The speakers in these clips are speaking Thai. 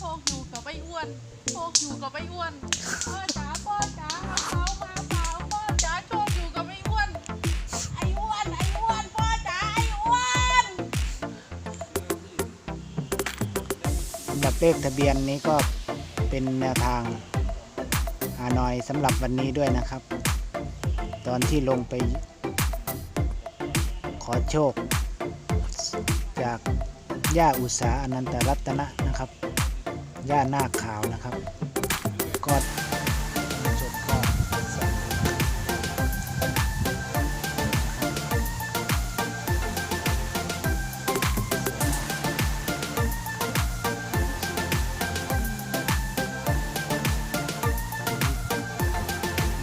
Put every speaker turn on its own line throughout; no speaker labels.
พกอยู่กับไอ้อ้วนพกอยู่กับไอ้อ้วนพ่อจ๋าพ่อจ๋าเอาเขามาเปล่าพ่อจ๋าโชคอยู่กับไอ้อ้วน ไอ้อ้วนไอ้อ้วนพ่อจ๋าไอ้อ้วน
สำหรับเลขทะเบียนนี้ก็เป็นแนวทางฮานอยสำหรับวันนี้ด้วยนะครับ ตอนที่ลงไป ขอโชค จากย่าอุษาอนันตรัตนะ ย่านาคขาวนะครับ ก็จบก็สั่ง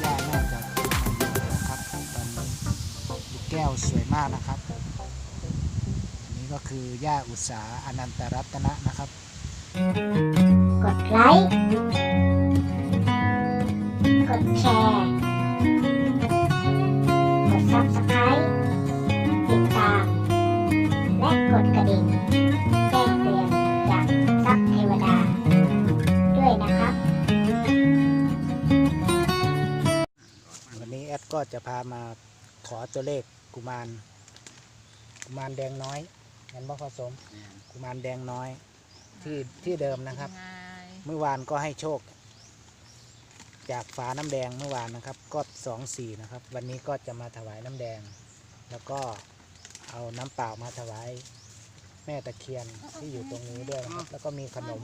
ย่าน่าจะมาอยู่นะครับตอนนี้แก้วสวยมากนะครับ นี้ก็คือย่าอุษาอนันตรัตนะนะครับ
ดไลค์ กดแชร์ กด Subscribe ติดตาม และกดกระดิ่งแจ้งเตือนจากซับเทวดา ด้วยนะครับ
วันนี้แอดก็จะพามาขอตัวเลขกุมาร กุมารแดงน้อยเห็นบ่ผสม กุมารแดงน้อยที่ที่เดิมนะครับ เมื่อวานก็ให้โชค จากฝาน้ำแดงเมื่อวานนะครับ ก็สองสี่นะครับ วันนี้ก็จะมาถวายน้ำแดง แล้วก็เอาน้ำเปล่ามาถวายแม่ตะเคียนที่อยู่ตรงนี้ด้วยนะครับ แล้วก็มีขนม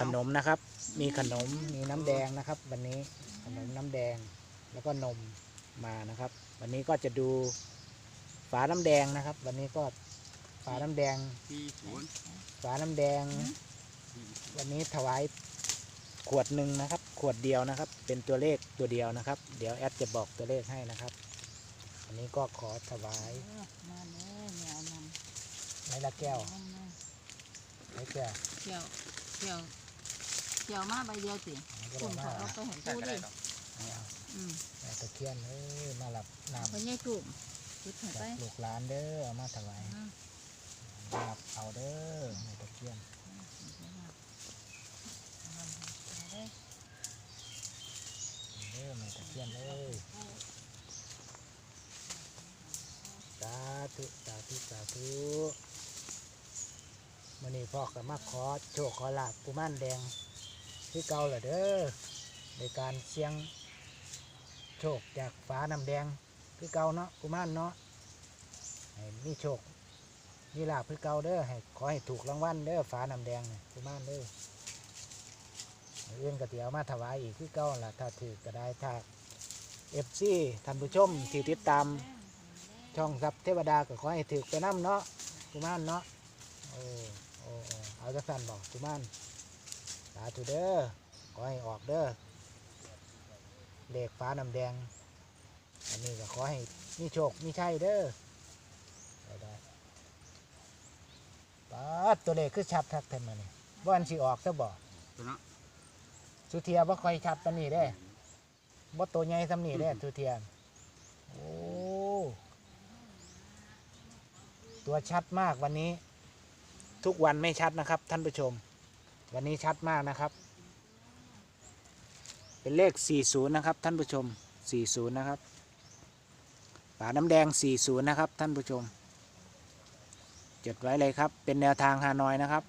ขนมนะครับ มีขนมมีน้ำแดงนะครับ วันนี้ขนมน้ำแดงแล้วก็นมมานะครับ วันนี้ก็จะดูฝาน้ำแดงนะครับ วันนี้ก็ฝาน้ำแดงฝาน้ำแดง วันนี้ถวายขวดหนึ่งนะครับ ขวดเดียวนะครับ เป็นตัวเลขตัวเดียวนะครับ เดี๋ยวแอดจะบอกตัวเลขให้นะครับอันนี้ก็ขอถวาย
มาเน่แมวนำ
ไม้ละแก้วไม้แก้ว
เกี่ยวเกี่ยวเกี่ยวมาใบเดียวสิ
อันนี้ก็
คุ
ได้
ณ
มา
เขาเอาไปเห็นตู้ดิ
เอาเอา
อืม
แม่ตะเคียนเอ้ยมาหลับน้ำ
พญายจุ่มจุดให้ไป
จากลูกหลานเด้อเอามาถวาย
อืม
มาหลับเอาเด้อแม่ตะเคียนเด้ อแม่ตะเคียนเอ้ยสาธุสาธุสาธุมื่อนี้พ่อก็มาขอโชคขอลาบกุมารแดงคือเก่าเหรอเด้อในการเสียงโชคจากฟ้าน้ำแดงคือเก่าเนาะกุมารเนาะให้มีโชคมีลาบคือเก่าเด้อให้ขอให้ถูกรางวัลเด้อฟ้าน้ำแดงกุมารเด้อ มื้ออื่นก็เดี๋ยวมาถวายอีกคือเก่าละถ้าถือก็ได้ถ้าเอฟซีท่านผู้ชมที่ติดตามช่องซับเทวดาก็ขอให้ถือไปน้ำเนาะกุมารเนาะโอ้โอ้โอ้เอาจะสั่นบอกกุมารสาธุเด้อขอให้ออกเด้อเลขฟ้าน้ำแดง อันนี้ก็ขอให้มีโชคมีชัยเด้อได้ได้ปาตัวเลขคือชัดทักเทนมาเนี่ยบ้านสิออกซะบ่
ตัวเนาะ
สุเทียบ่ค่อยชัดปานนี้เด้บ่ตัวใหญ่ซำนี้เด้สุเทียโอ้ตัวชัดมากวันนี้ ทุกวันไม่ชัดนะครับ ท่านผู้ชม วันนี้ชัดมากนะครับ เป็นเลข 40 นะครับ ท่านผู้ชม 40 นะครับฝาน้ำแดง 40 นะครับ ท่านผู้ชมจดไว้เลยครับ เป็นแนวทางฮานอยนะครับ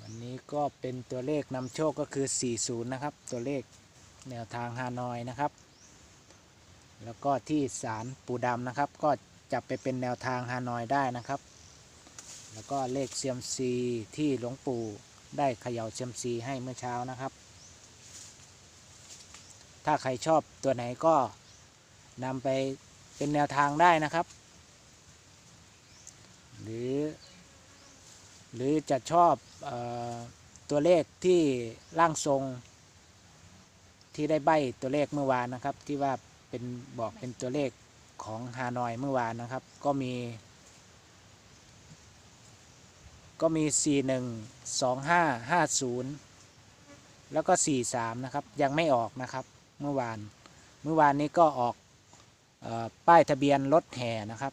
วันนี้ ก็เป็นตัวเลขนำโชคก็คือ 40 นะครับ ตัวเลขแนวทางฮานอยนะครับ แล้วก็ที่ศาลปูดำนะครับ ก็จับไปเป็นแนวทางฮานอยได้นะครับ แล้วก็เลขเซียมซีที่หลวงปู่ได้เขย่าเซียมซีให้เมื่อเช้านะครับ ถ้าใครชอบตัวไหนก็นำไปเป็นแนวทางได้นะครับ หรือ หรือจะชอบออ ตัวเลขที่ร่างทรง ที่ได้ใบตัวเลขเมื่อวานนะครับ ที่ว่าเป็นบอกเป็นตัวเลขของฮานอยเมื่อวานนะครับ ก็มี ก็มี 4 1 2 5 5 0 แล้วก็ 4 3 นะครับ ยังไม่ออกนะครับเมื่อวาน เมื่อวานนี้ก็ออกออป้ายทะเบียนรถแห่นะครับ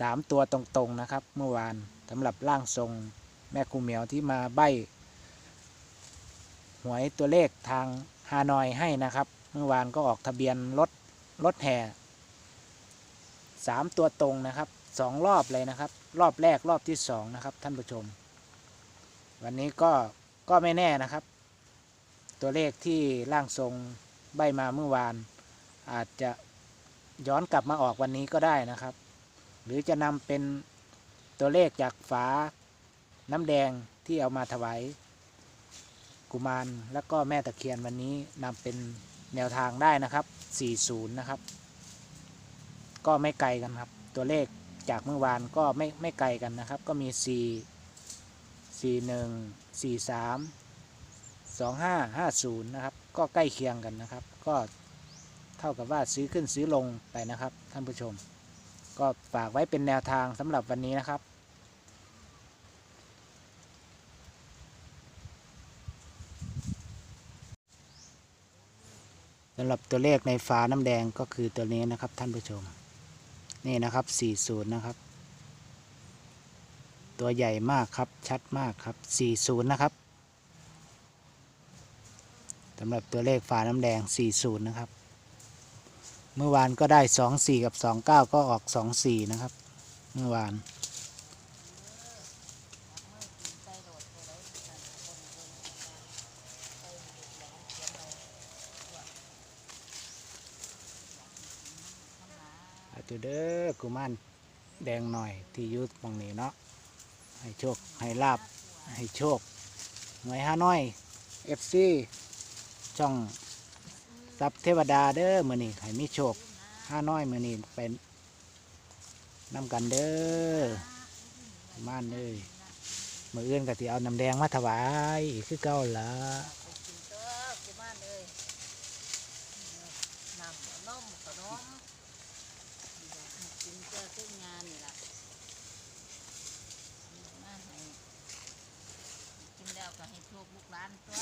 สามตัวตรงๆนะครับ เมื่อวานสำหรับร่างทรงแม่ครูเหมียวที่มาใบ หวยตัวเลขทางฮานอยให้นะครับ เมื่อวานก็ออกทะเบียนรถรถแห่สามตัวตรงนะครับสองรอบเลยนะครับ รอบแรกรอบที่สองนะครับ ท่านผู้ชม วันนี้ก็ก็ไม่แน่นะครับ ตัวเลขที่ร่างทรงใบมาเมื่อวาน อาจจะย้อนกลับมาออกวันนี้ก็ได้นะครับ หรือจะนำเป็นตัวเลขจากฝาน้ำแดงที่เอามาถวาย กุมารแล้วก็แม่ตะเคียนวันนี้นำเป็นแนวทางได้นะครับ 40 นะครับ ก็ไม่ไกลกันครับ ตัวเลขจากเมื่อวานก็ไม่ไม่ไกลกันนะครับ ก็มี 4 41 43 2550 นะครับ ก็ใกล้เคียงกันนะครับ ก็เท่ากับว่าซื้อขึ้นซื้อลงไปนะครับ ท่านผู้ชม ก็ฝากไว้เป็นแนวทางสำหรับวันนี้นะครับ สำหรับตัวเลขในฟ้าน้ำแดงก็คือตัวนี้นะครับท่านผู้ชม นี่นะครับ 40 นะครับ ตัวใหญ่มากครับชัดมากครับ 40 นะครับสำหรับตัวเลขฟ้าน้ำแดง 40 นะครับ เมื่อวานก็ได้ 24 กับ 29 ก็ออก 24 นะครับ เมื่อวาน ธุเด้อกุมารแดงหน่อยที่ยุดมองนี้เนาะให้โชค ให้ลาบ ให้โชคหน่วยห้าน้อยเอฟซีช่องซับเทวดาเด้อมือนี้ให้มีโชคห้าน้อยมือนี้เป็นน้ำกันเด้อกุมารเอ้ยมืออื่นก็สิเอาน้ำแดงมาถวายคือเก่าละ
กินเด้อกุมารเอ้ยน้ำนมขนมกินเจ้าซึ่งงานนี่ล่ะมาให้กินแล้วก็ให้โชคลูกหลานตัว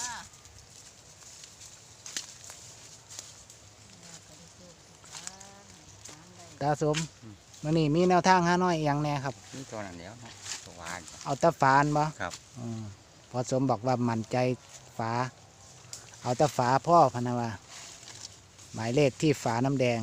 แล้วก็ได้โชคลูกหลานหลานได้
ตาสมมือนี้มีแนวทางห้าน้อยอหย่างแน่ครับ
นี่ตัวนั้นเดียวเนาะตัววาน
เอาแตะฟานบ่
ครับ
อืมพอสมบอกว่ามั่นใจฝา เอาแต่ฝาพ่อพะนะว่าหมายเลขที่ฝาน้ำแดง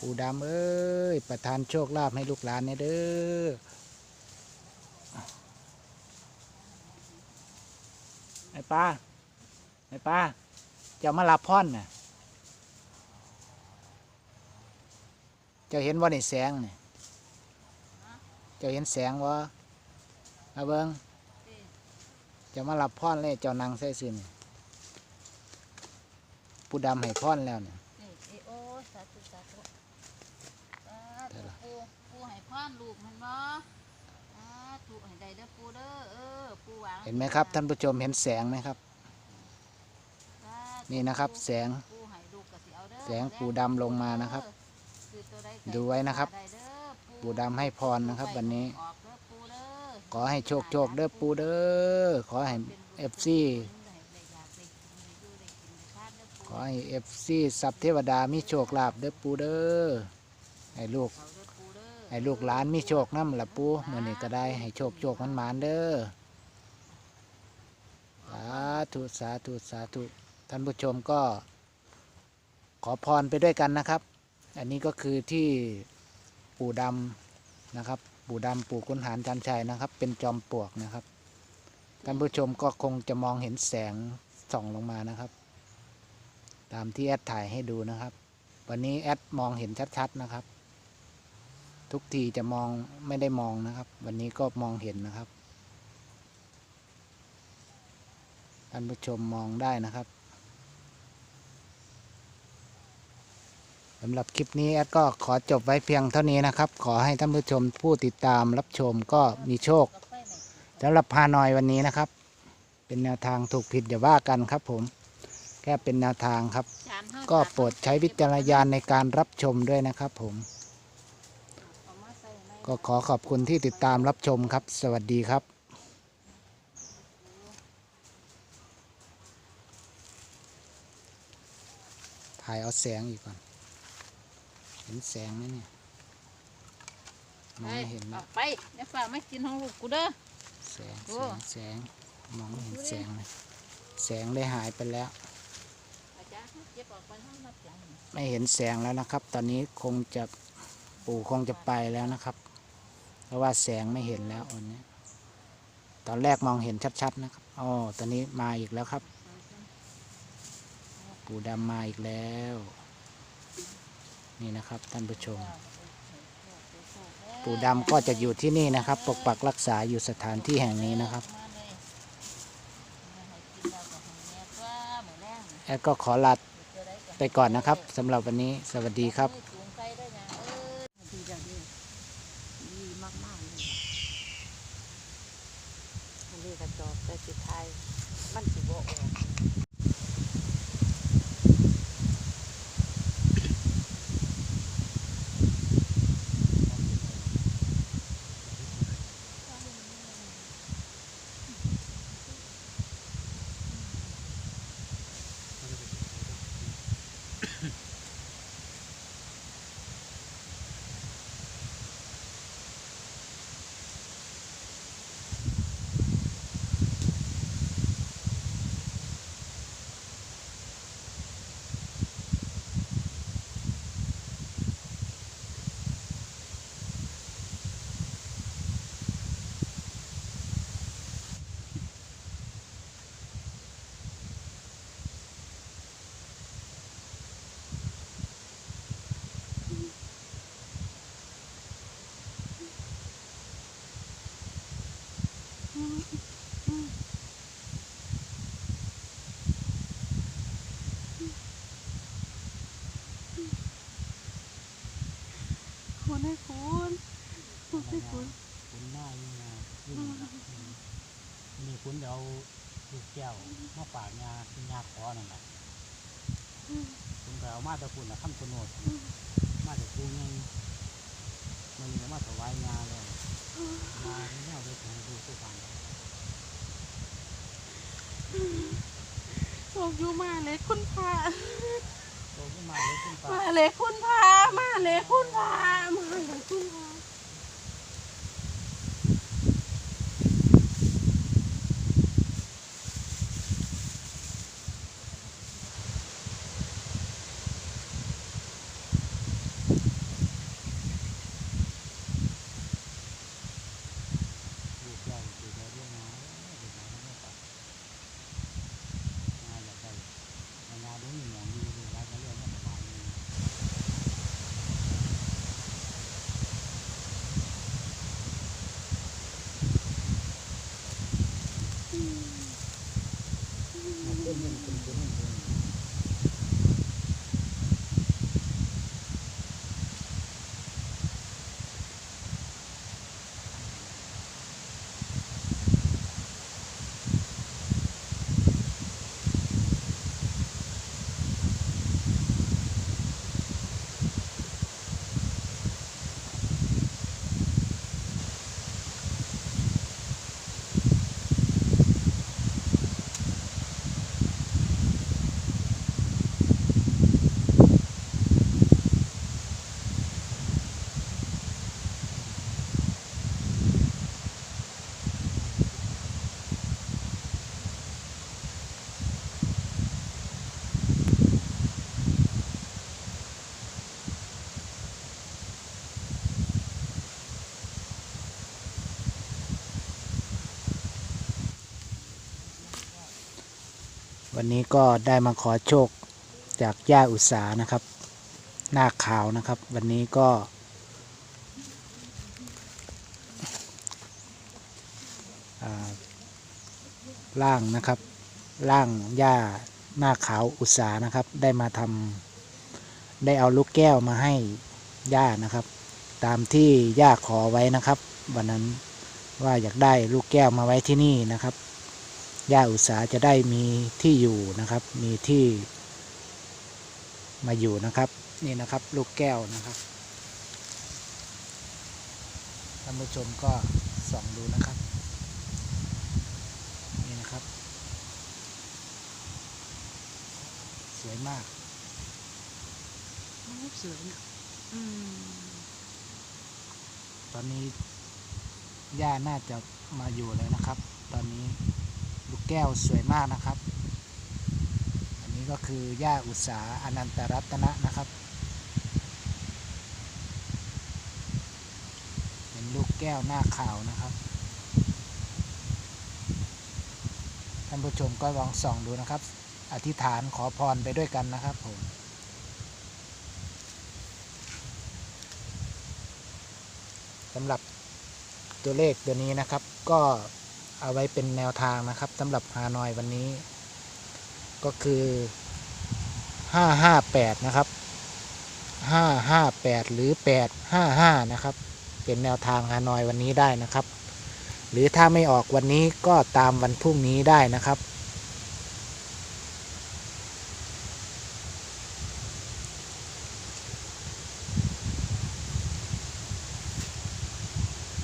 ปูดำเอ้ย ประทานโชคลาภให้ลูกหลานเนี่ยเด้อไอ้ป้าไอ้ป้าจ้ามารับพรน่ะจ้าเห็นว่าในแสงเนี่ยจ้าเห็นแสงวะมาเบิงจ้ามารับพรเลยเจ้านางใส่สินผู้ดำให้พรแล้วเนี่ย
นี่เอโอสาธุสาธุสา
ได้
ธุ
ละ
ปูปูให้ พรลูกมันบ่สาธุให้ได้เด้อปูเด้อเออปูหวัง
เห็นไหมครับ ท่านผู้ชมเห็นแสงไหมครับ
สาธุ
นี่นะครับ แสง
ปูให้ลูกก็สิเอาเด้อ
แสงปูดำลงมานะครับ
คือตัวใก็
ดูไว้นะครับ
ได้เด้อ
ปูดำให้พรนะครับ วันนี้
ออกเด้อปูเด้อ
ขอให้โชคโชคเด้อปูเด้อขอให้เอฟซีขอให้เอฟซีสับเทวดามีโชคลาภเด้อปูเด้อให้ลูก ให้ลูกหลานมีโชคน้ำละปูมื่อนี้ก็ได้ให้โชคโชคมันหมานเด้อสาธุสาธุสาธุท่านผู้ชมก็ขอพรไปด้วยกันนะครับ อันนี้ก็คือที่ปู่ดำนะครับ ปู่ดำปู่คุนหารจันชัยนะครับ เป็นจอมปลวกนะครับท่านผู้ชมก็คงจะมองเห็นแสงส่องลงมานะครับ ตามที่แอดถ่ายให้ดูนะครับ วันนี้แอดมองเห็นชัดๆนะครับ ทุกทีจะมองไม่ได้มองนะครับ วันนี้ก็มองเห็นนะครับท่านผู้ชมมองได้นะครับสำหรับคลิปนี้แอดก็ขอจบไว้เพียงเท่านี้นะครับ ขอให้ท่านผู้ชมผู้ติดตามรับชมก็มีโชคสำหรับพานอยวันนี้นะครับ เป็นแนวทางถูกผิดอย่าว่ากันครับผม แค่เป็นแนวทางครับ ก็โปรดใช้วิจารณญาณในการรับชมด้วยนะครับผม ก็ขอขอบคุณที่ติดตามรับชมครับ สวัสดีครับถ่ายเอาแสงอีกก่อน เห็นแสงไหมเนี่ยมองไม่เห็นนะ
ไปเดี๋ยวฝากไม่กินของลูกกูเด้อ
แสงแสงแสงมองไม่เห็นแสงเลยแสงได้หายไปแล้ว
ไม่
เห็นแสงแล้วนะครับ ตอนนี้คงจะปู่คงจะไปแล้วนะครับ เพราะว่าแสงไม่เห็นแล้ววันนี้ตอนแรกมองเห็นชัดๆนะครับอ๋อตอนนี้มาอีกแล้วครับ ปู่ดำมาอีกแล้ว นี่นะครับท่านผู้ชม ปู่ดำก็จะอยู่ที่นี่นะครับ ปกปักรักษาอยู่สถานที่แห่งนี้นะครับ
แล้วก็ให้แม่ตัวหมูแรง
แอดก็ขอลา
เดี๋ยวได้ก็
ไปก่อนนะครับสำหรับวันนี้สวัสดีครับ
มือจูงไปได้ยังเออดีจังดีดีมากมากๆเลยอันนี้กระจอกแต่สุดท้ายมันสิบ่ออก คุณให้คุณคุณให้คุณ
คุณหน้ายิ่งงายิ่งนะนี่คุณเดี๋ยวลูกแก้วมาฝากงาที่งาขอนั่นแหละคุณก็เอามาต่คุณนะขั้นคุณโนดมาต่คุณยังมันนี่ก็มาถวายงาเลย มาที่เอาไปถึงดูสุพรรณ
โชคอยู่มาเลยคุณพา
โตขึ้นมาเลยขึ้นไป
มาเลยคุณพามาเลยคุณพา มาเลยคุณพา
ลูกแก้วดูแลเรื่องงาดูแลเรื่องต่งาอยากได้งาดูมีหมองดีดูแลเรื่องไม่สบายเลย มาเต้นเล่นเป็นเป็นเล่นเป็น วันนี้ก็ได้มาขอโชคจากย่าอุตสานะครับ หน้าขาวนะครับ วันนี้ก็อ่าร่างนะครับร่างย่าหน้าขาวอุตสานะครับ ได้มาทำได้เอาลูกแก้วมาให้ย่านะครับ ตามที่ย่าขอไว้นะครับ วันนั้นว่าอยากได้ลูกแก้วมาไว้ที่นี่นะครับ ย่าอุตสาจะได้มีที่อยู่นะครับ มีที่มาอยู่นะครับ นี่นะครับลูกแก้วนะครับท่านผู้ชมก็ส่องดูนะครับ นี่นะครับ สวยมาก
รูปสวยนะอืม
ตอนนี้ย่าน่าจะมาอยู่แล้วนะครับ ตอนนี้ ลูกแก้วสวยมากนะครับ อันนี้ก็คือย่าอุตสาอนันตรัตนะนะครับ เป็นลูกแก้วหน้าขาวนะครับท่านผู้ชมก็ลองส่องดูนะครับ อธิษฐานขอพรไปด้วยกันนะครับผมสำหรับตัวเลขตัวนี้นะครับก็ เอาไว้เป็นแนวทางนะครับสำหรับฮานอยวันนี้ ก็คือ 558 นะครับ 558 หรือ 855 นะครับ เป็นแนวทางฮานอยวันนี้ได้นะครับ หรือถ้าไม่ออกวันนี้ก็ตามวันพรุ่งนี้ได้นะครับ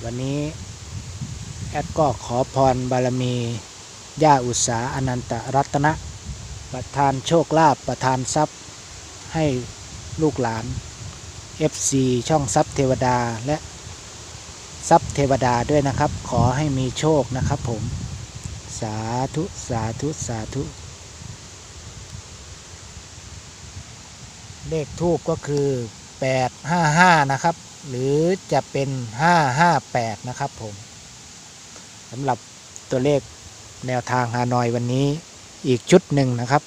วันนี้แอดก็ขอพรบารมี ย่าอุตสาอนันตรัตนะ ประทานโชคลาภประทานทรัพย์ ให้ลูกหลาน FC ช่องทรัพย์เทวดาและทรัพย์เทวดาด้วยนะครับ ขอให้มีโชคนะครับผม สาธุ สาธุ สาธุ เลขทูบก็คือ 855 นะครับ หรือจะเป็น 558 นะครับผม สำหรับตัวเลขแนวทางฮานอยวันนี้อีกชุดหนึ่งนะครับ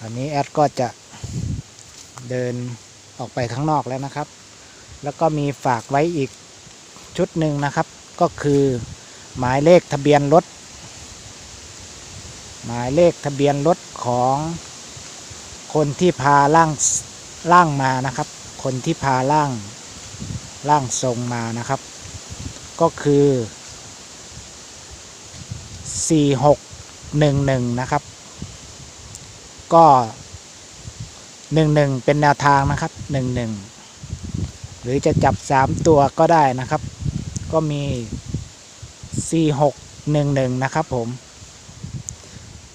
อันนี้แอดก็จะเดินออกไปข้างนอกแล้วนะครับ แล้วก็มีฝากไว้อีกชุดหนึ่งนะครับ ก็คือหมายเลขทะเบียนรถ หมายเลขทะเบียนรถของคนที่พาล่างล่างมานะครับ คนที่พาล่างล่างทรงมานะครับ ก็คือ 4611 นะครับ ก็ 11 เป็นแนวทางนะครับ 11 หรือจะจับ 3 ตัวก็ได้นะครับ ก็มี 4611 นะครับผม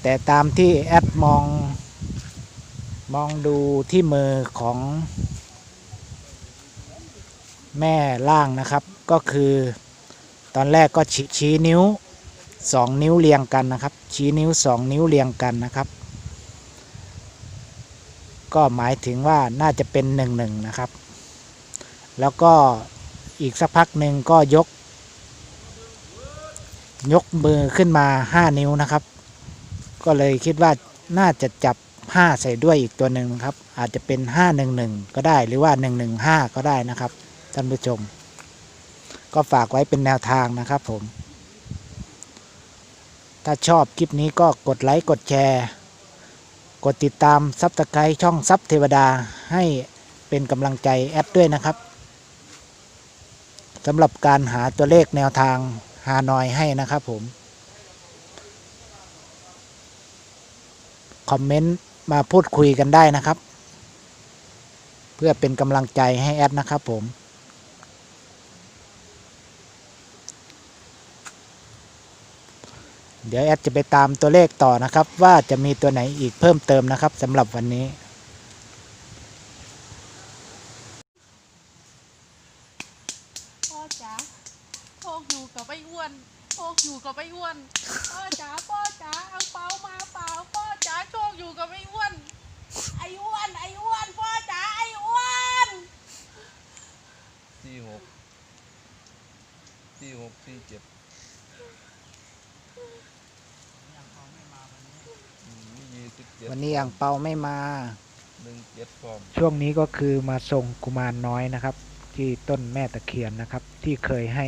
แต่ตามที่แอดมอง มองดูที่มือของแม่ล่างนะครับก็คือ ตอนแรกก็ชี้นิ้ว 2 นิ้วเรียงกันนะครับ ชี้นิ้ว 2 นิ้วเรียงกันนะครับ ก็หมายถึงว่าน่าจะเป็น 1 1 นะครับ แล้วก็อีกสักพักหนึ่งก็ยก ยกมือขึ้นมา 5 นิ้วนะครับ ก็เลยคิดว่าน่าจะจับ 5 ใส่ด้วยอีกตัวหนึ่งครับ อาจจะเป็น 511 ก็ได้หรือว่า 115 ก็ได้นะครับท่านผู้ชม ก็ฝากไว้เป็นแนวทางนะครับผม ถ้าชอบคลิปนี้ก็กดไลค์กดแชร์ กดติดตามซับสไครช่องซับเทวดาให้เป็นกำลังใจแอดด้วยนะครับสำหรับการหาตัวเลขแนวทางหานอยให้นะครับผม คอมเมนต์มาพูดคุยกันได้นะครับ เพื่อเป็นกำลังใจให้แอดนะครับผม เดี๋ยวแอดจะไปตามตัวเลขต่อนะครับ ว่าจะมีตัวไหนอีกเพิ่มเติมนะครับสำหรับวันนี้
พ่อจ๋าโชคอยู่กับไอ้อ้วนโชคอยู่กับไอ้อ้วนพ่อจ๋าพ่อจ๋าเอาเปามาเปล่าพ่อจ๋าโชคอยู่กับไอ้อ้วนไอ้อ้วนไอ้อ้วนพ่อจ๋าไอ้อ้วน
สี่หกสี่หกสี่เจ็ดอืมมียี่สิบเจ็ด
วันนี้อ่างเปาไม่มา
หนึ่งเจ็ดฟอร์ม
ช่วงนี้ก็คือมาส่งกุมารน้อยนะครับ ที่ต้นแม่ตะเคียนนะครับ ที่เคยให้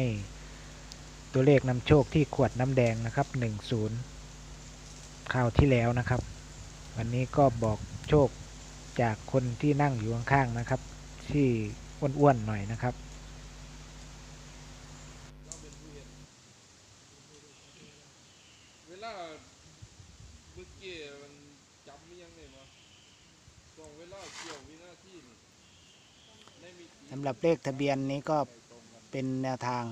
ตัวเลขนำโชคที่ขวดน้ำแดงนะครับหนึ่งศูนย์คราวที่แล้วนะครับ วันนี้ก็บอกโชคจากคนที่นั่งอยู่ข้างๆนะครับ ที่อ้วนๆหน่อยนะครับ
เวลาเมื่อกี้มันจำไม่ยังเลยมั้ตรงเวลาเกี่ยววินาทีนี่ในมีกี่
สำห รับเลขทะเบียนนี้ก็เป็นแนวทาง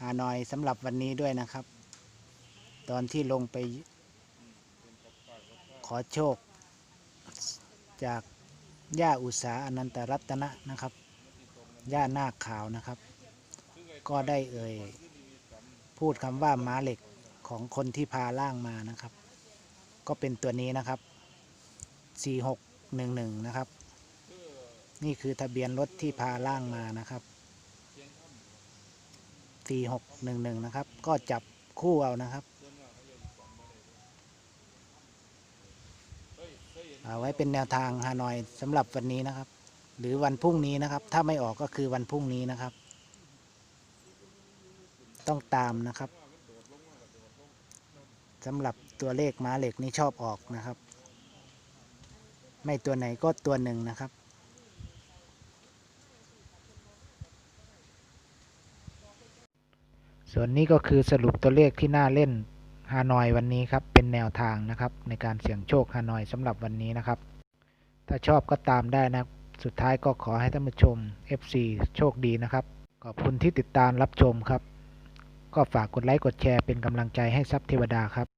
ฮานอยสำหรับวันนี้ด้วยนะครับ ตอนที่ลงไปขอโชค จากย่าอุษาอนันตรัตนะนะครับย่านาคขาวนะครับ ก็ได้เอ่ยพูดคำว่าม้าเหล็กของคนที่พาล่างมานะครับ ก็เป็นตัวนี้นะครับ 4611 นะครับ นี่คือทะเบียนรถที่พาล่างมานะครับ4611นะครับ ก็จับคู่เอานะครับ เอาไว้เป็นแนวทางฮานอยสำหรับวันนี้นะครับ หรือวันพรุ่งนี้นะครับ ถ้าไม่ออกก็คือวันพรุ่งนี้นะครับ ต้องตามนะครับสำหรับตัวเลขม้าเหล็กนี่ชอบออกนะครับ ไม่ตัวไหนก็ตัวหนึ่งนะครับ ส่วนนี้ก็คือสรุปตัวเลขที่น่าเล่นฮานอยวันนี้ครับ เป็นแนวทางนะครับ ในการเสี่ยงโชคฮานอยสำหรับวันนี้นะครับ ถ้าชอบก็ตามได้นะ สุดท้ายก็ขอให้ท่านผู้ชม FC โชคดีนะครับ ขอบคุณที่ติดตามรับชมครับ ก็ฝากกดไลค์กดแชร์เป็นกำลังใจให้ซับเทวดาครับ